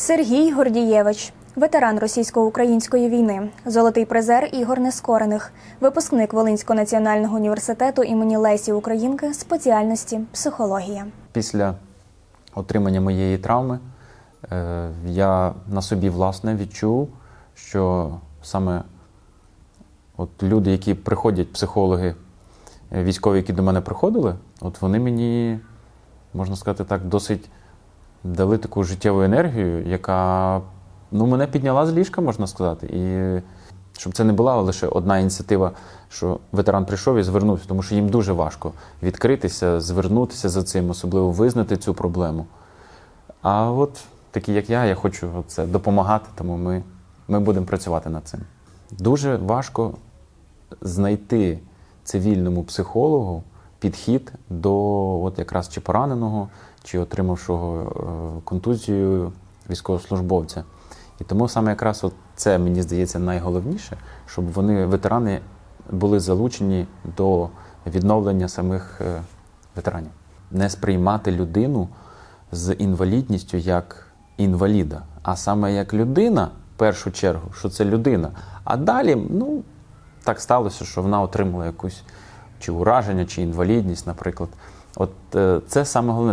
Сергій Гордієвич, ветеран російсько-української війни, золотий призер ігор нескорених, випускник Волинського національного університету імені Лесі Українки спеціальності психологія. Після отримання моєї травми е, я на собі власне відчув, що саме от люди, які приходять, психологи, е, військові, які до мене приходили, от вони мені, можна сказати так, досить дали таку життєву енергію, яка ну, мене підняла з ліжка, можна сказати. І щоб це не була лише одна ініціатива, що ветеран прийшов і звернувся, тому що їм дуже важко відкритися, звернутися за цим, особливо визнати цю проблему. А от такі, як я, я хочу це допомагати, тому ми, ми будемо працювати над цим. Дуже важко знайти цивільному психологу підхід до от якраз чи пораненого, чи отримавшого е, контузію військовослужбовця. І тому саме якраз от це мені здається найголовніше, щоб вони, ветерани, були залучені до відновлення самих е, ветеранів. Не сприймати людину з інвалідністю як інваліда, а саме як людина, в першу чергу, що це людина. А далі, ну, так сталося, що вона отримала якусь чи ураження, чи інвалідність, наприклад. От е, це саме головне.